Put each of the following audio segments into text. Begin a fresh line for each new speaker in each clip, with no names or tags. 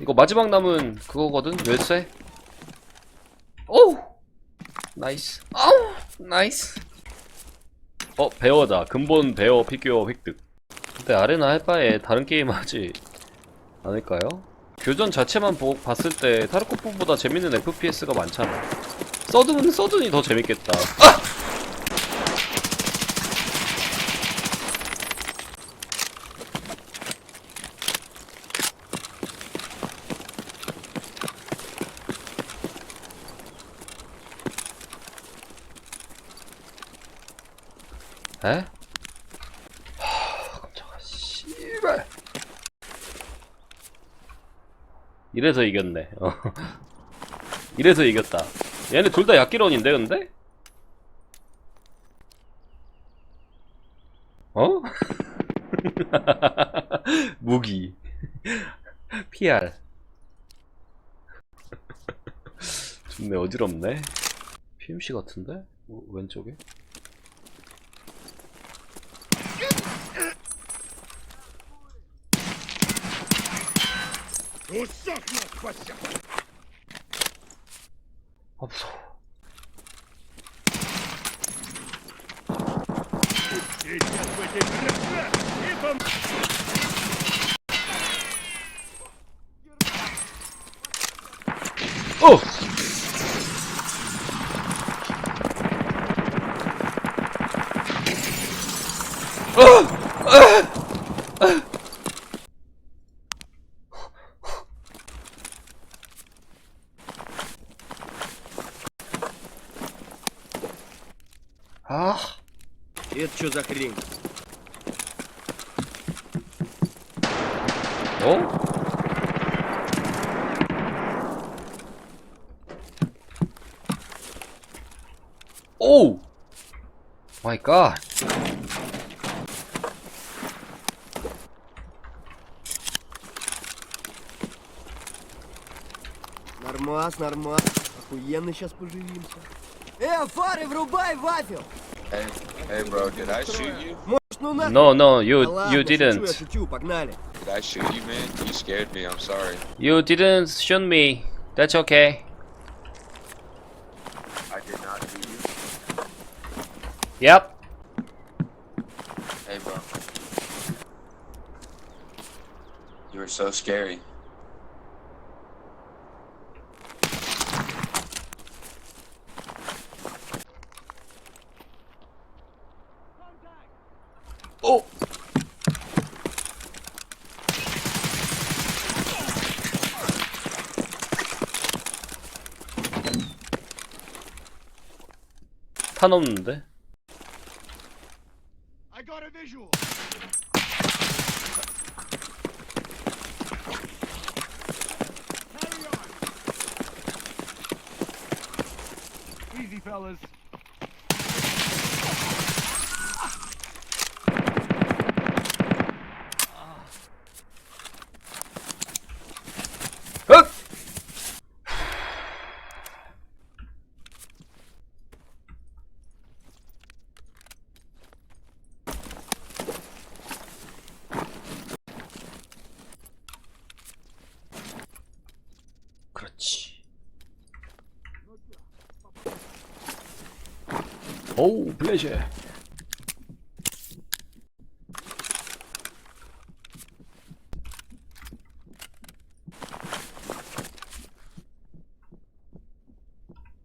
이거 마지막 남은 그거거든? 열쇠? 오! 나이스. 아우! 나이스. 어, 베어다. 근본 베어 피규어 획득. 근데 아레나 할 바에 다른 게임 하지 않을까요? 교전 자체만 보, 봤을 때 타르코프보다 재밌는 FPS가 많잖아. 서든은 서든이 더 재밌겠다. 아! 에? 하, 깜짝아, 씨발. 이래서 이겼네. 어. 이래서 이겼다. 얘네 둘 다 약기론인데, 근데? 어? 무기. PR. 존내 어지럽네. PMC 같은데? 어, 왼쪽에? 아, 무서워. 어! 아,
Что за хрень?
О! Оу! Май гад!
Нормас, нормас. Охуенно сейчас поживимся. Э, фары врубай, вафел!
Э. Hey, bro, did I shoot you?
No, no, you you didn't.
Did I shoot you, man? You scared me. I'm sorry.
You didn't shoot me. That's okay.
I did not shoot you.
Yep.
Hey, bro. You were so scary.
탄 없는데?
I got a visual. Easy, fellas.
흑! 그렇지. 블레이즈.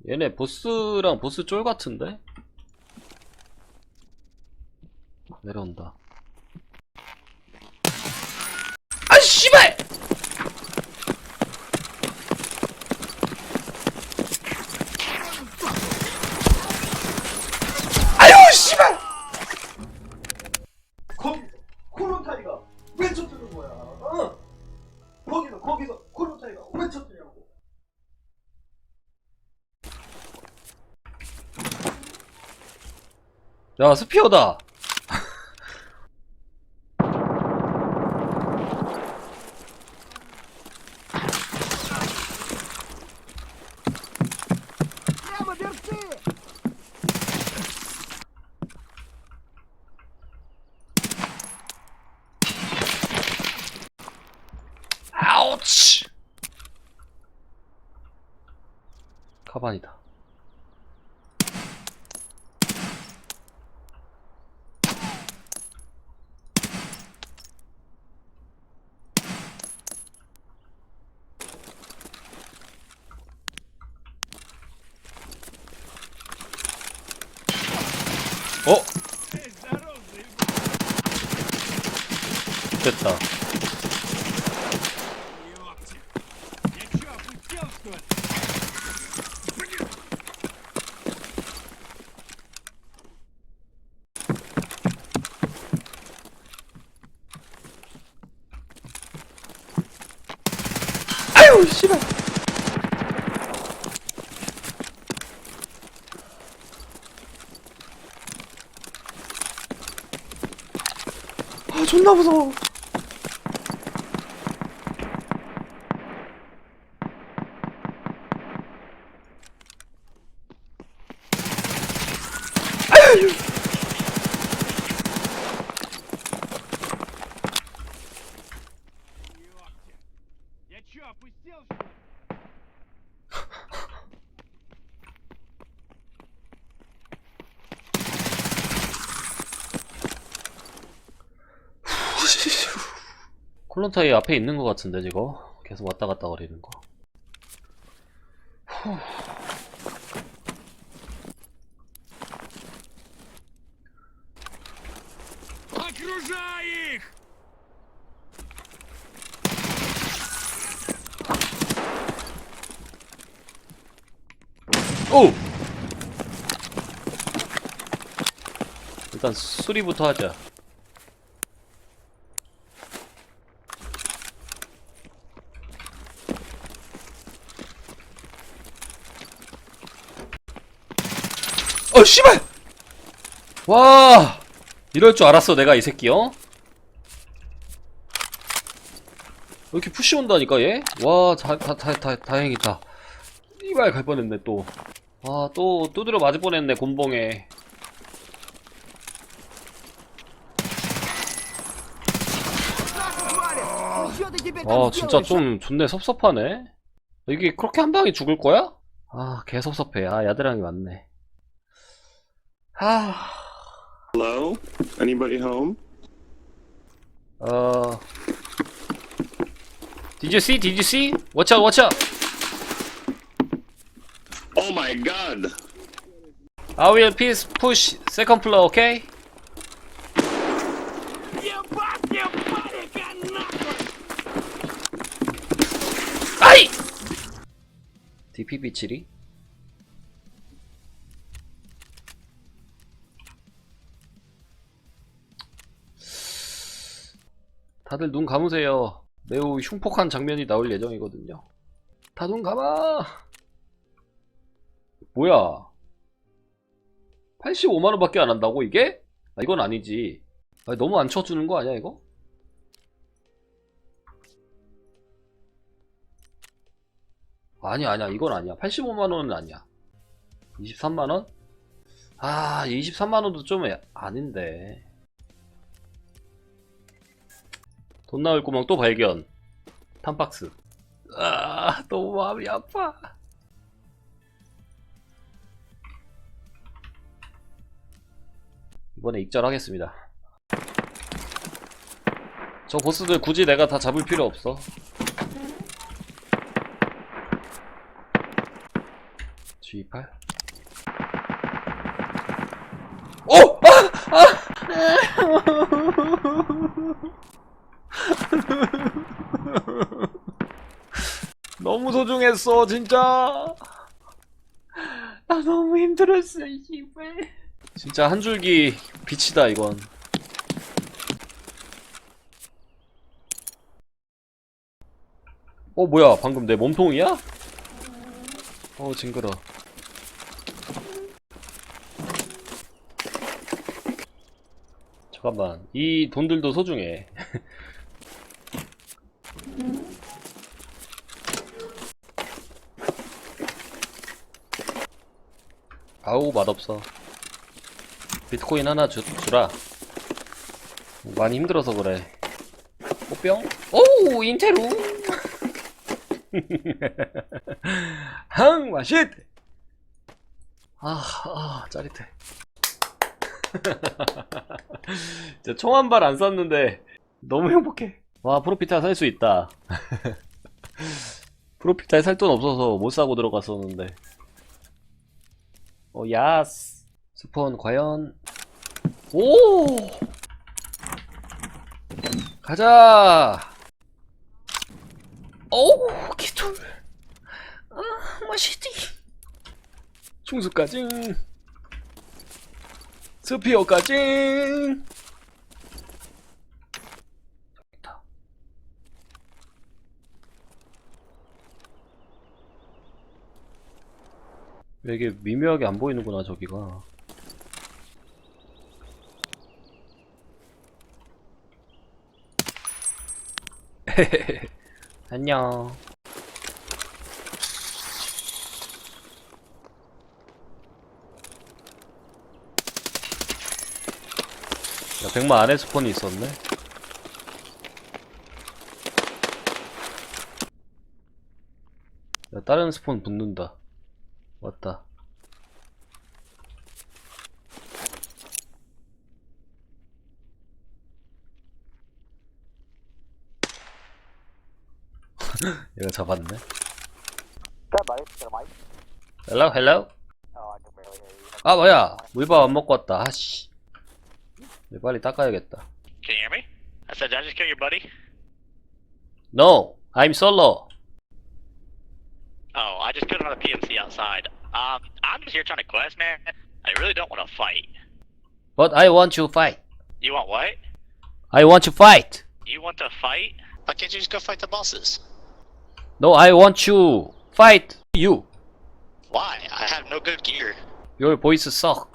얘네 보스랑 보스 쫄 같은데? 내려온다. 아, 씨발!
야
스피어다. 아우치! 가방이다. 존나 무서워. 플론타이 앞에 있는 것 같은데 지거 계속 왔다 갔다 거리는 거
후.
오! 일단 수리부터 하자 어 씨발! 와 이럴 줄 알았어 내가 이 새끼요 어? 이렇게 푸시 온다니까 얘? 와 다 다 다 다, 다행이다. 이발 갈 뻔했네 또 와 또 두드려 아, 맞을 뻔했네 곤봉에. 아 진짜 좀 존내 섭섭하네. 이게 그렇게 한 방에 죽을 거야? 아 개 섭섭해. 아 야드랑이 맞네.
Hello? Anybody home?
Uh. Did you see? Did you see? Watch out! Watch out!
Oh my god!
I will please push second floor, okay? DP 비치리? 다들 눈 감으세요. 매우 흉폭한 장면이 나올 예정이거든요. 다 눈 감아! 뭐야? 85만원밖에 안 한다고, 이게? 아, 이건 아니지. 아, 너무 안 쳐주는 거 아니야, 이거? 아니야, 아니야. 이건 아니야. 85만원은 아니야. 23만원? 아, 23만원도 좀 애- 아닌데. 돈 나올 구멍 또 발견. 탐박스. 아, 너무 마음이 아파. 이번에 익절하겠습니다. 저 보스들 굳이 내가 다 잡을 필요 없어. G8? 오! 아! 아! 너무 소중했어, 진짜. 나 너무 힘들었어, 이발. 진짜 한 줄기 빛이다, 이건. 어, 뭐야, 방금 내 몸통이야? 어, 징그러. 잠깐만, 이 돈들도 소중해. 아우, 맛없어. 비트코인 하나 주, 주라. 많이 힘들어서 그래. 꽃병? 오, 인테루! 항, 맛있! 아, 아 짜릿해. 진짜 총 한 발 안 쐈는데 너무 행복해. 와 프로피타 살 수 있다. 프로피타에 살 돈 없어서 못 사고 들어갔었는데. 어 야스. 스폰 과연 오 가자. 오 기툴. 아 맛있디. 충수까지. 스피어까지. 왜 이게 미묘하게 안 보이는구나 저기가. 안녕. 야 백마 안에 스폰이 있었네? 야 다른 스폰 붙는다 왔다 얘가 잡았네 헬로 헬로 아 뭐야 물밥 안 먹고 왔다 아씨 왜 빨리 닦아야겠다
Can you hear me? I said, did I just kill your buddy?
No I'm solo
Oh, I just killed another PMC outside. Um, I'm just here trying to quest, man. I really don't want to fight.
But I want to fight
You want what?
I want to fight
You want to fight? Why can't you just go fight the bosses?
No I want to fight you
Why? I have no good gear.
Your voice suck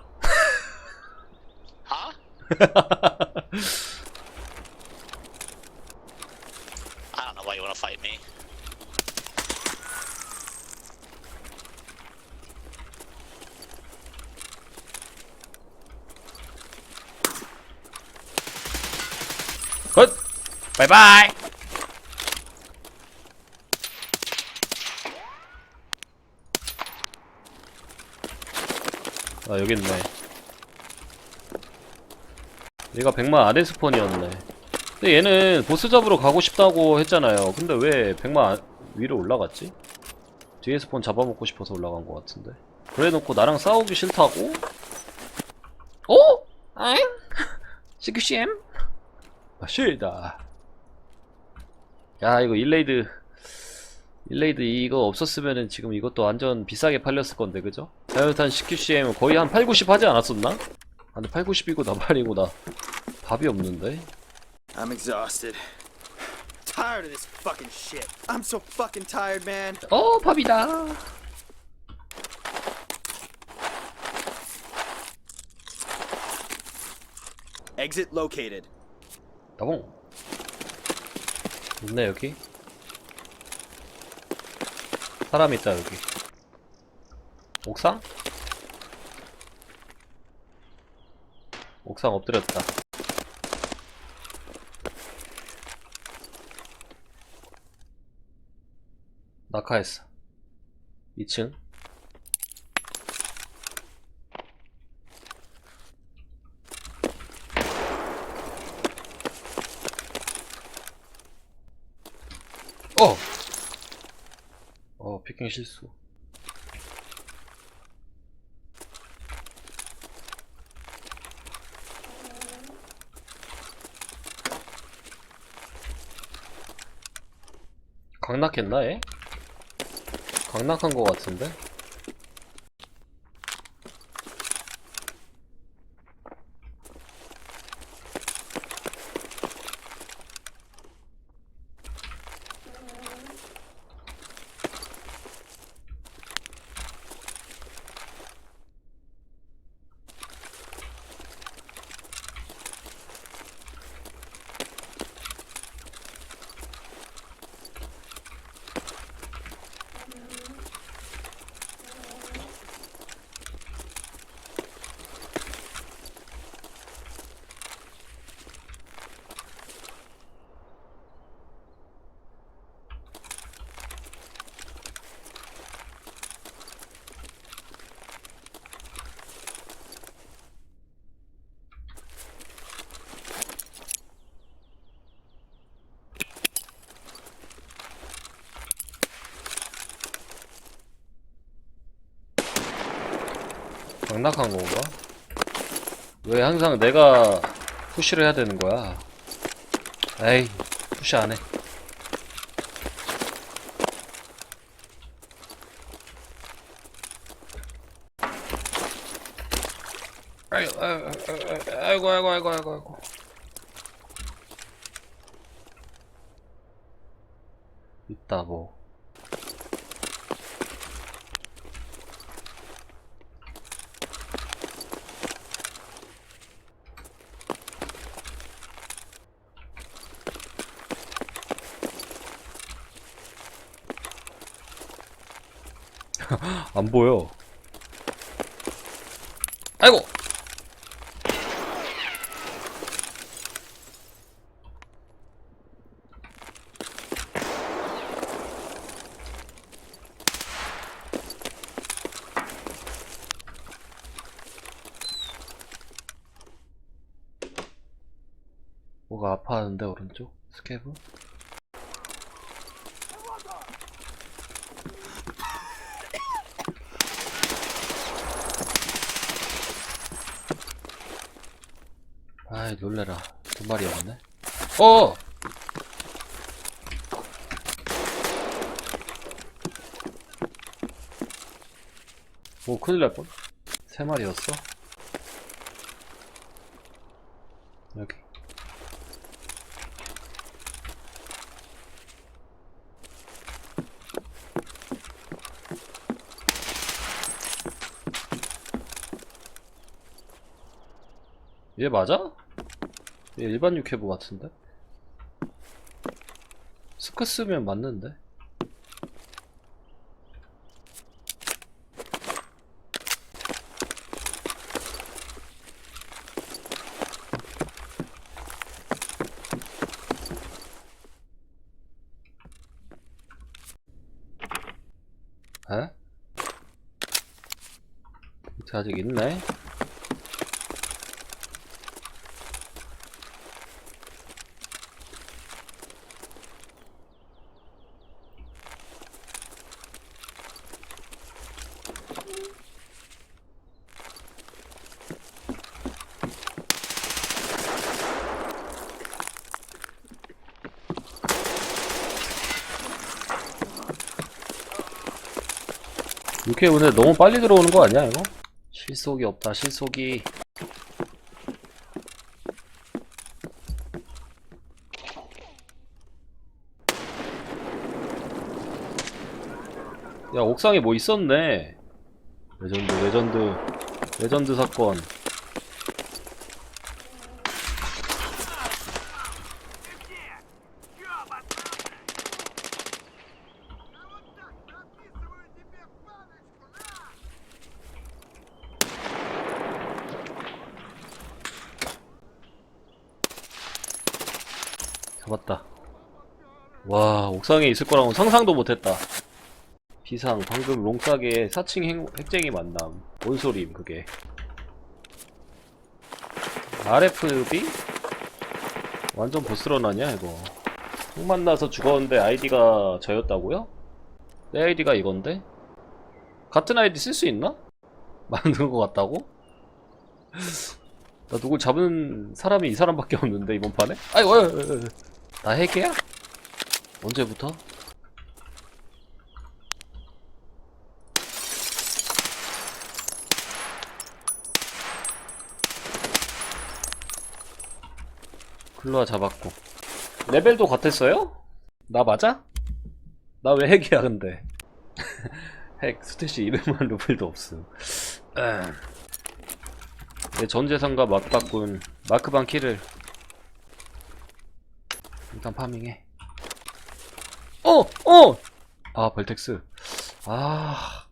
Huh? I don't know why you want to fight me.
굿 바이바이 아 여기 있네 얘가 백마 아래 스폰이었네 근데 얘는 보스 잡으러 가고 싶다고 했잖아요 근데 왜 백마 안- 위로 올라갔지? 뒤에 스폰 잡아먹고 싶어서 올라간 것 같은데 그래놓고 나랑 싸우기 싫다고? 어? 엥? CQCM? 마실다 야 이거 일레이드 일레이드 이거 없었으면은 지금 이것도 완전 비싸게 팔렸을 건데 그죠? 자연탄 CQCM 거의 한 8, 90 하지 않았었나? 아 근데 8, 90이고 나발이고 나 밥이 없는데
I'm exhausted. Tired of this fucking shit. I'm so fucking tired, man.
어 밥이다
Exit located.
나봉. 있네 여기. 사람 있다 여기. 옥상? 옥상 엎드렸다. 낙하했어. 2층 어! 어, 피킹 실수. 강락했나, 얘? 강락한 거 같은데? 강락한 건가? 왜 항상 내가 푸시를 해야 되는 거야? 에이, 푸시 안 해. 아이고, 아이고, 아이고, 아이고, 아이고, 아이고, 아이고. 있다, 뭐. 안 보여. 아이고! 뭐가 아파하는데, 오른쪽? 스케브? 아이, 놀래라. 두 마리였네. 어! 오, 큰일 날 뻔. 세 마리였어? 여기. 얘 맞아? 얘 일반 육해부 같은데? 스크 쓰면 맞는데? 에? 아직 있네? 이렇게 오늘 너무 빨리 들어오는 거 아니야 이거? 실속이 없다 실속이. 야 옥상에 뭐 있었네? 레전드 레전드 레전드 사건 잡았다 와 옥상에 있을 거라고 상상도 못했다 비상 방금 롱싸게 4층 행, 핵쟁이 만남 뭔 소림 그게 RFB? 완전 보스런 아니야 이거 총 만나서 죽었는데 아이디가 저였다고요? 내 아이디가 이건데? 같은 아이디 쓸 수 있나? 만든 것 같다고? 나 누굴 잡은 사람이 이 사람밖에 없는데 이번 판에? 아이고, 아이고, 아이고. 나 핵이야? 언제부터? 클로아 잡았고 레벨도 같았어요? 나 맞아? 나 왜 핵이야 근데 핵 스탯이 200만 루블도 없음 에. 내 전재산과 맞바꾼 마크반 키를 일단 파밍해 어! 어! 아 벌텍스 아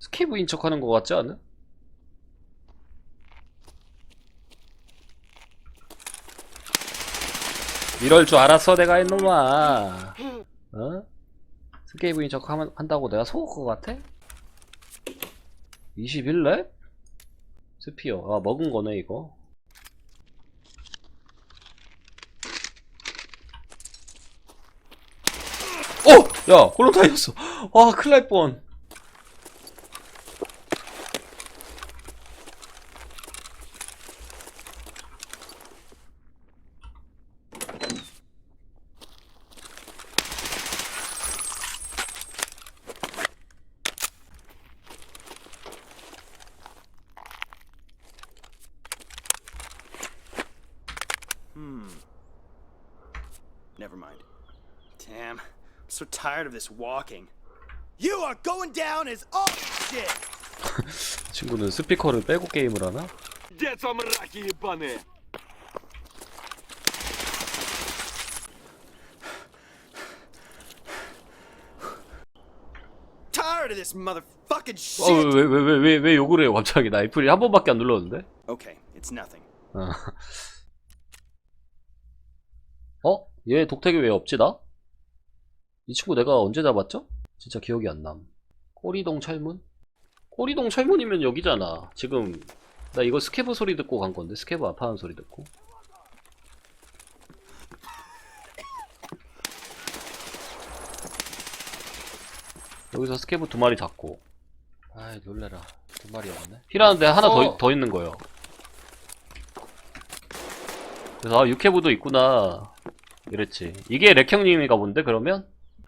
스케브인 척 하는 것 같지 않아? 이럴 줄 알았어 내가 이놈아 어? 스케이브인 척 하면, 한다고 내가 속을 것 같아? 21렙? 스피어 아 먹은 거네 이거 오! 야, 콜론타이였어. 와, 큰일 날 뻔.
Never mind. Damn, I'm so tired of this walking. You are going down as all shit!
친구는 스피커를 빼고 게임을 하나?
Деться мраки ебаные!
Tired of this motherfucking
어,
shit!
왜, 왜, 왜, 왜, 왜 욕을 해요, 갑자기. 나 애플이 한 번밖에 안 눌렀는데?
Okay, it's nothing.
어? 어? 얘 독택이 왜 없지, 나? 이 친구 내가 언제 잡았죠? 진짜 기억이 안 남. 꼬리동 철문? 꼬리동 철문이면 여기잖아. 지금, 나 이거 스케브 소리 듣고 간 건데, 스케브 아파하는 소리 듣고. 여기서 스케브 두 마리 잡고. 아이, 놀래라. 두 마리였네. 필요한데 하나 더, 더 있는 거예요. 그래서 아 육회부도 있구나 이랬지 이게 렉형님이가 본데 그러면?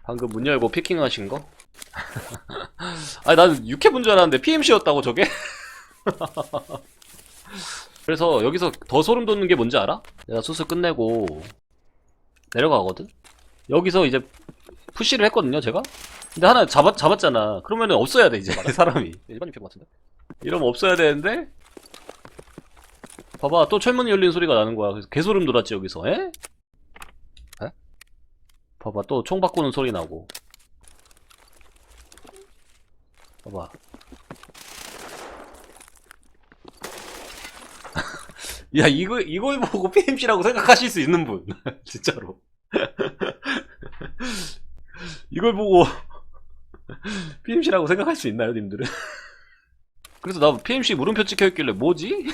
방금 문 열고 피킹하신 거? 아니 난 육회분 줄 알았는데 PMC였다고 저게? 그래서 여기서 더 소름 돋는 게 뭔지 알아? 내가 수술 끝내고 내려가거든? 여기서 이제 푸시를 했거든요 제가? 근데 하나 잡았, 잡았잖아 그러면은 없어야 돼 이제 사람이 일반 육회 같은데? 이러면 없어야 되는데 봐봐 또 철문이 열리는 소리가 나는 거야 그래서 개소름 돋았지 여기서 에? 에? 봐봐 또 총 바꾸는 소리 나고. 봐봐. 야 이거 이걸 보고 PMC라고 생각하실 수 있는 분. 진짜로. 이걸 보고 PMC라고 생각할 수 있나요 님들은? 그래서 나 PMC 물음표 찍혀있길래 뭐지?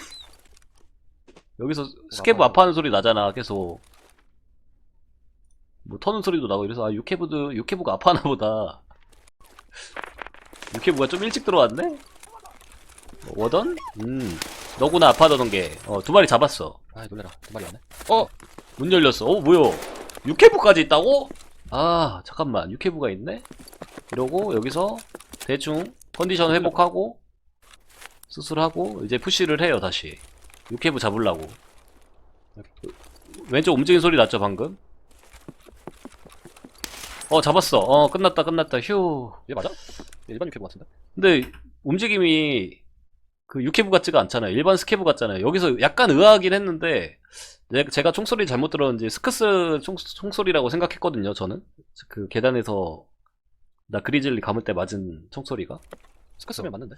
여기서 스케브 아파하는 소리 나잖아 계속 뭐 터는 소리도 나고 이래서 아 유케브도 유케브가 아파하나 보다 유케브가 좀 일찍 들어왔네? 뭐, 워던? 음 너구나 아파하던 게어 두 마리 잡았어 아 놀래라 두 마리 왔네 어! 문 열렸어 어 뭐야 유케브까지 있다고? 아 잠깐만 유케브가 있네? 이러고 여기서 대충 컨디션 회복하고 수술하고 이제 푸시를 해요 다시 육회부 잡으려고 왼쪽 움직이는 소리 났죠 방금? 어 잡았어. 어 끝났다 끝났다. 휴얘 맞아? 일반 육회부 같은데? 근데 움직임이 그 육회부 같지가 않잖아요. 일반 스케브 같잖아요. 여기서 약간 의아하긴 했는데 내- 제가 총소리 잘못 들었는지 스크스 총, 총소리라고 생각했거든요 저는. 그 계단에서 나 그리즐리 감을 때 맞은 총소리가. 스크스면 맞는데.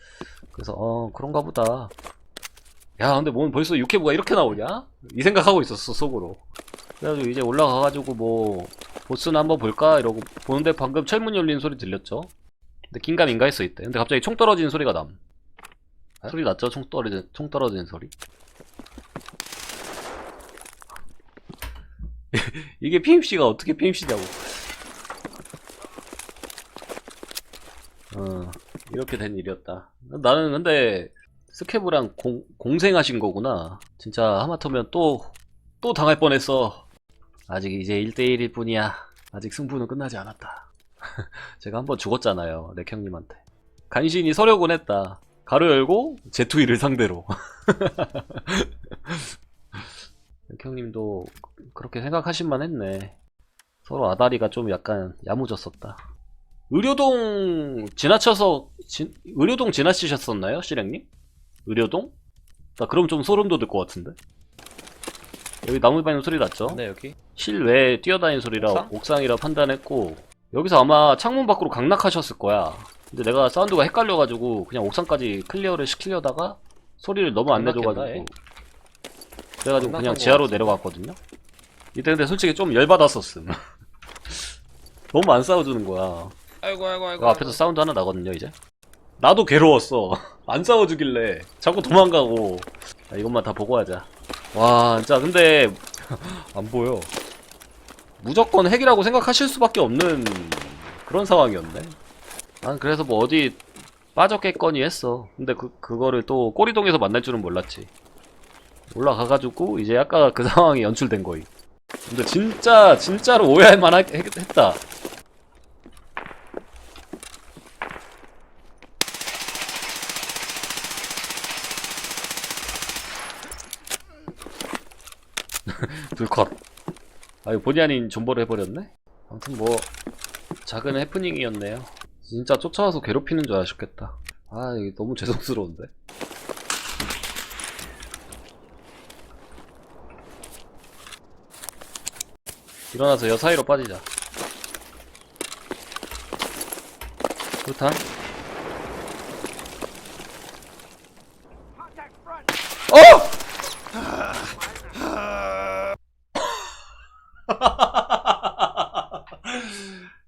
그래서 어 그런가 보다. 야 근데 뭔 벌써 육회부가 이렇게 나오냐? 이 생각하고 있었어 속으로 그래가지고 이제 올라가가지고 뭐 보스나 한번 볼까? 이러고 보는데 방금 철문 열리는 소리 들렸죠? 근데 긴가민가 했어 이때 근데 갑자기 총 떨어지는 소리가 남 소리 났죠? 총 떨어지는, 총 떨어지는 소리 이게 PMC가 어떻게 PMC냐고 어 이렇게 된 일이었다 나는 근데 스케브랑 공, 공생하신 거구나. 진짜 하마터면 또, 또 당할 뻔했어. 아직 이제 1대1일 뿐이야. 아직 승부는 끝나지 않았다. 제가 한번 죽었잖아요. 렉형님한테. 간신히 서려곤 했다. 가로 열고, 제투이를 상대로. 렉형님도 그렇게 생각하실만 했네. 서로 아다리가 좀 약간 야무졌었다. 의료동 지나쳐서, 지- 의료동 지나치셨었나요? 실행님? 의료동? 나 그럼 좀 소름 돋을 것 같은데? 여기 나무 밟는 소리 났죠?
네 여기
실외에 뛰어다니는 소리라
옥상?
옥상? 이라 판단했고 여기서 아마 창문 밖으로 강락하셨을 거야 근데 내가 사운드가 헷갈려가지고 그냥 옥상까지 클리어를 시키려다가 소리를 너무 안 내줘가지고
에?
그래가지고 그냥
거
지하로. 내려갔거든요 이때 근데 솔직히 좀 열받았었음 너무 안 싸워주는 거야
아이고 아이고 아이고
그 앞에서 사운드 하나 나거든요 이제 나도 괴로웠어 안 싸워주길래 자꾸 도망가고 야, 이것만 다 보고 하자 와 진짜 근데
안 보여
무조건 핵이라고 생각하실 수밖에 없는 그런 상황이었네. 난 그래서 뭐 어디 빠졌겠거니 했어. 근데 그, 그거를 또 꼬리동에서 만날 줄은 몰랐지. 올라가가지고 이제 아까 그 상황이 연출된 거임. 근데 진짜, 진짜로 오해할 만하 했- 했다. 둘 컷. 아, 이거 본의 아닌 존버를 해버렸네? 아무튼 뭐, 작은 해프닝이었네요. 진짜 쫓아와서 괴롭히는 줄 아셨겠다. 아, 이게 너무 죄송스러운데. 일어나서 여 사이로 빠지자. 좋다. 어!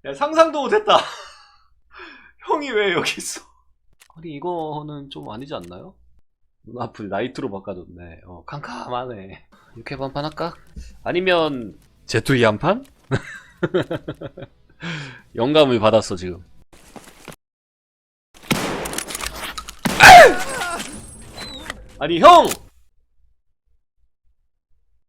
야, 상상도 못했다. 형이 왜 여기 있어? 아니, 이거는 좀 아니지 않나요? 눈 앞을 나이트로 바꿔줬네. 어, 캄캄하네. 이렇게 반판 할까? 아니면, 제투이 한 판? 영감을 받았어, 지금. 아니, 형!